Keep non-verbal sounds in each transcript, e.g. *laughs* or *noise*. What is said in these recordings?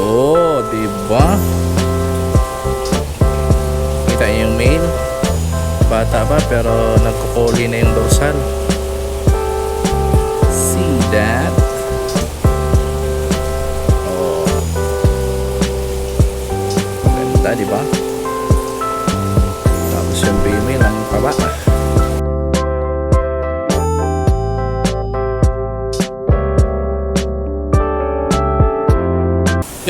Oh, di ba? Kita niyo yung male. Bata pa pero nagkukuli na yung dorsal. See that? Oh. Ganda, di ba?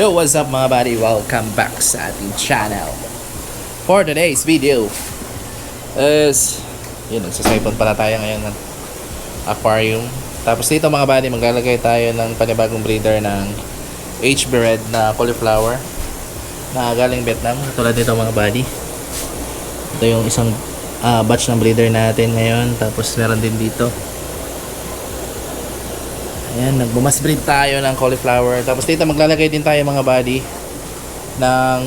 Yo, what's up mga buddy? Welcome back sa ating channel. For today's video is, yun, nagsasipon pala tayo ngayon ng aquarium. Tapos dito mga buddy, maglalagay tayo ng panibagong breeder ng HB Red na cauliflower na galing Vietnam. Tulad dito mga buddy. Ito yung isang ah, batch ng breeder natin ngayon. Tapos meron din dito. Ayan, nagbumas breed tayo ng cauliflower. Tapos dito maglalagay din tayo mga buddy ng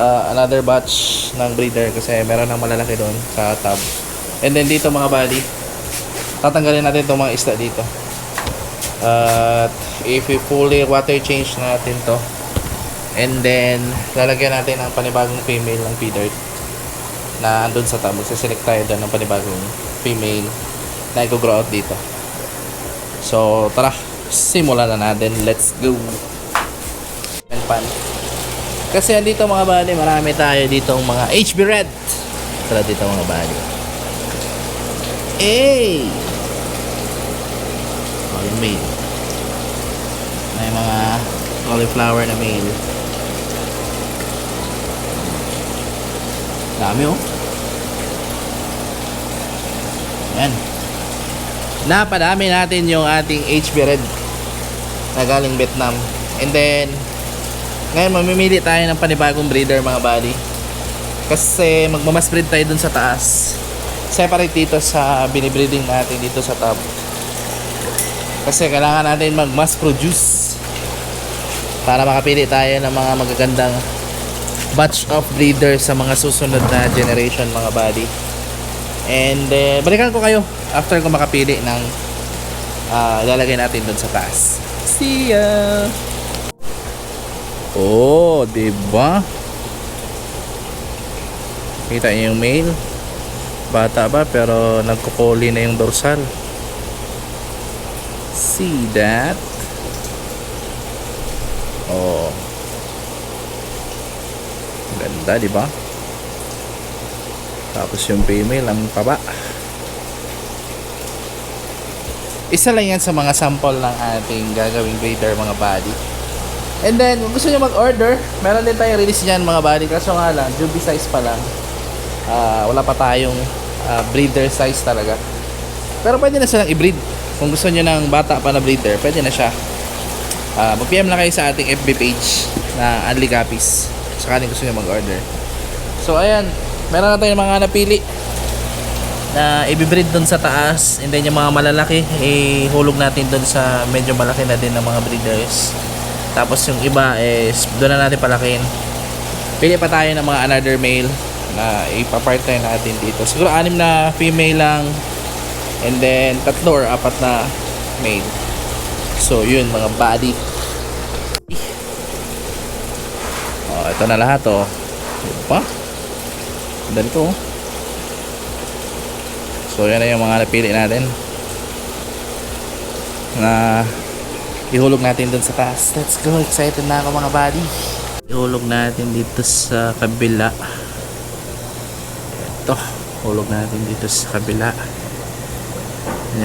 uh, another batch ng breeder kasi meron ng malalaki doon sa tub. And then dito mga buddy, tatanggalin natin itong mga isda dito. At if we fully water change natin to and then lalagyan natin ng panibagong female ng feeder na andun sa tub. Magsiselect tayo doon ng panibagong female na i-grow out dito. So, tara, simulan na natin. Let's go. And pan. Kasi andito mga bali, marami tayo dito mga HB Red. Tara dito mga bali. Hey! Oh, yung male. May mga cauliflower na male. Dami oh. Yan napadami natin yung ating HB Red na galing Vietnam. And then, ngayon mamimili tayo ng panibagong breeder mga buddy. Kasi magmamas breed tayo dun sa taas. Separate dito sa binibreeding natin dito sa top. Kasi kailangan natin mag-mass produce para makapili tayo ng mga magagandang batch of breeders sa mga susunod na generation mga buddy. And uh, balikan ko kayo after ko makapili ng uh, lalagay natin doon sa taas. See ya! Oh, di ba? Kita niyo yung male. Bata ba pero nagkukuli na yung dorsal. See that? Oh. Ganda, di ba? Tapos yung female ang paba. Isa lang yan sa mga sample ng ating gagawing breeder mga body. And then, kung gusto nyo mag-order, meron din tayong release dyan mga body. Kaso nga lang, juvie size pa lang. Ah, wala pa tayong ah, breeder size talaga. Pero pwede na silang i-breed. Kung gusto nyo ng bata pa na breeder, pwede na siya. Ah, mag-PM lang kayo sa ating FB page na Copies. Sakaling gusto nyo mag-order. So, ayan. Meron na tayong mga napili. Na i-breed doon sa taas. And then yung mga malalaki. Ihulog natin doon sa medyo malaki na din ng mga breeders. Tapos yung iba is doon na natin palakin pili pa tayo ng mga another male na ipapartner natin dito. Siguro anim na female lang. And then tatlo or apat na male. So yun mga body. Oh ito na lahat oh. Diba ganito oh So yan na yung mga napili natin na ihulog natin dun sa taas. Let's go. Excited na ako mga buddy. Ihulog natin dito sa kabila. Ito. Hulog natin dito sa kabila.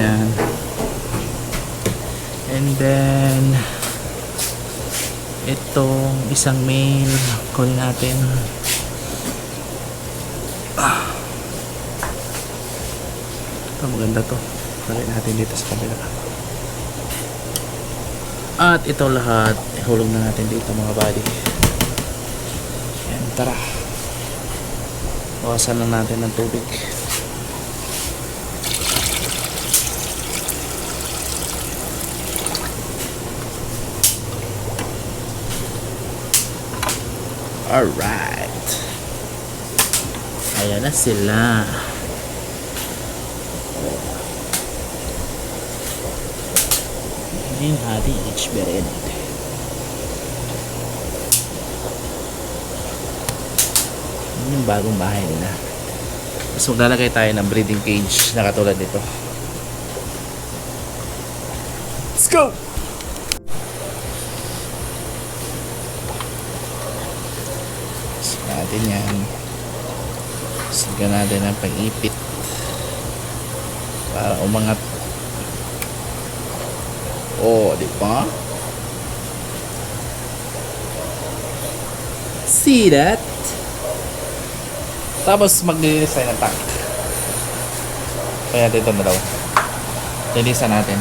Yan. And then itong isang mail kunin natin. Ito maganda to. Lagay natin dito sa kabila. At ito lahat, ihulog na natin dito mga buddy. Yan, tara. Bawasan lang natin ng tubig. Alright. Ayan na sila. and happy experience. Yun yung bagong bahay nila. Tapos maglalagay tayo ng breeding cage na katulad nito. Let's go! Kasi natin yan. Sigan natin ang pag-ipit para umangat Oh, di ba? See that? Tapos maglilinis tayo ng tank. Kaya dito na daw. Linisan natin.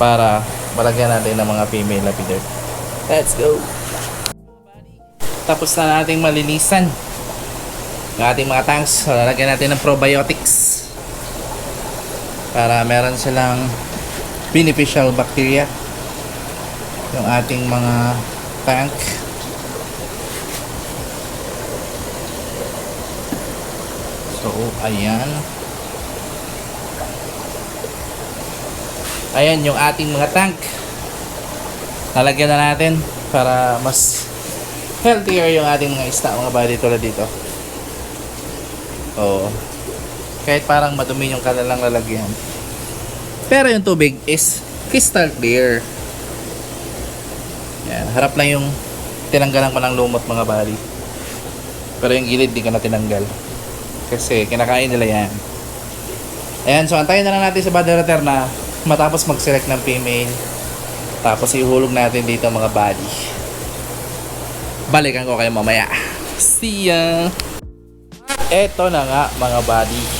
Para malagyan natin ng mga female lapider. Let's go! Tapos na nating malinisan ng ating mga tanks. Lalagyan natin ng probiotics. Para meron silang beneficial bacteria. Yung ating mga tank. So, ayan. Ayan yung ating mga tank. Nalagyan na natin para mas healthier yung ating mga isda, mga body tulad dito. Oo. Kahit parang madumi yung kanilang lalagyan. Pero yung tubig is crystal clear. Yan, harap lang yung tinanggalan ko ng lumot mga body. Pero yung gilid di ko na tinanggal. Kasi kinakain nila yan. Ayan, so antayin na lang natin sa return na matapos mag-select ng female. Tapos ihulog natin dito mga body. Balikan ko kayo mamaya. See ya! Eto na nga mga body.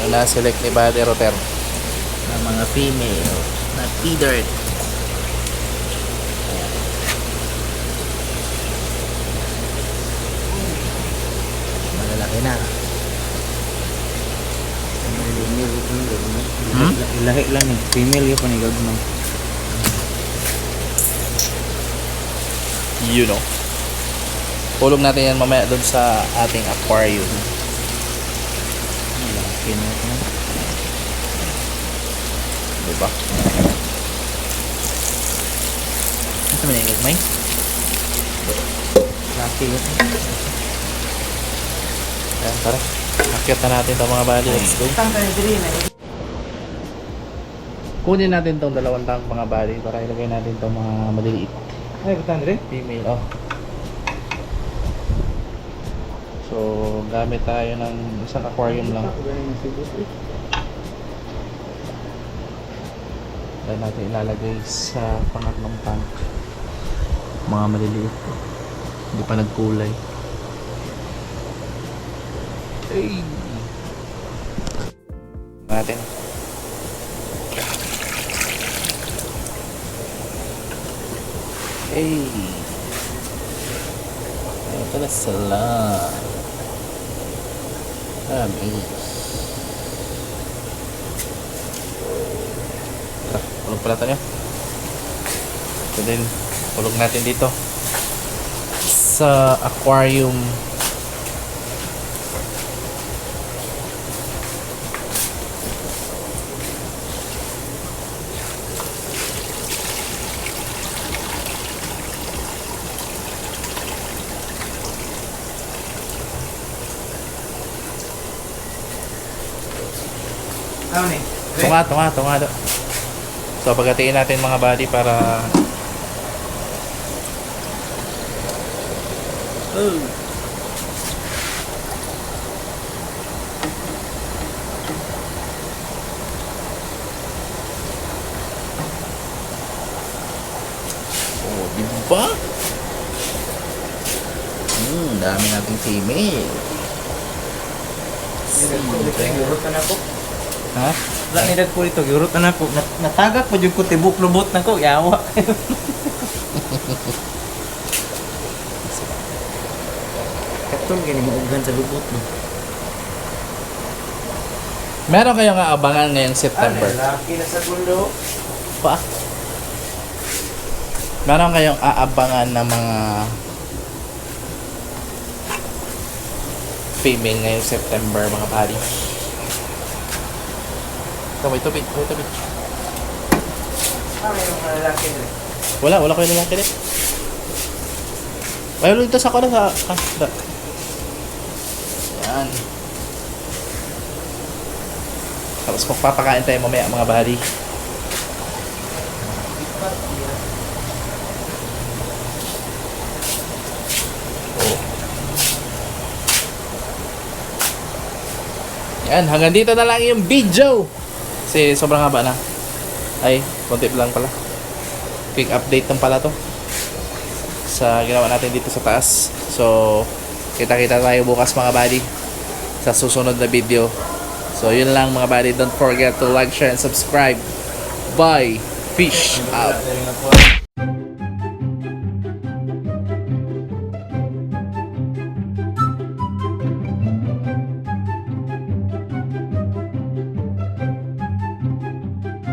Yung na-select ni Body Roter na mga female na feeder. Malalaki na. Hmm? Ilahi lang eh. Female yung panigag mo. You know. Hulog natin yan mamaya doon sa ating aquarium. Malaki na ito. Diba? Ito may nangigag may? Laki yun. Ayan, tara. Akyat na natin itong mga bali. Let's go. Kunin natin itong dalawang tang mga bali para ilagay natin itong mga maliliit. Ay, butan rin. Female, oh. So, gamit tayo ng isang aquarium lang. Dahil natin ilalagay sa pangatlong tank. Mga maliliit. Hindi pa nagkulay. Ay! Natin. Hey! Ito na sila. Dami. Tara, kulog pala tayo. Ito din, kulog natin dito. Sa aquarium. Ano ni? Tunga, tunga, tunga do. So, pagkatiin natin mga body para... Oh. Oh, di ba? Hmm, dami nating female. Gurot na ako. Ha? Wala ni dad ko ito. Gurot na ako. Nat natagak pa dyan ko tibok lubot na ko. Yawa. *laughs* Katol gani mo ugan sa lubot mo. Meron kayong aabangan ngayong September. Laki na sa gulo. Pa? Meron kayong aabangan ng mga female ngayong September, mga pari. Ito, may tubig, may tubig. Ah, may mga lalaki rin. Wala, wala ko yung lalaki din. Mayroon dito sa na sa... Ah, da. Yan. Tapos magpapakain tayo mamaya mga buddy. Oh. Yan, hanggang dito na lang yung video. Kasi sobrang haba na. Ay, konti lang pala. Quick update lang pala to. Sa ginawa natin dito sa taas. So, kita-kita tayo bukas mga buddy. Sa susunod na video. So, yun lang mga buddy. Don't forget to like, share, and subscribe. Bye. Fish out.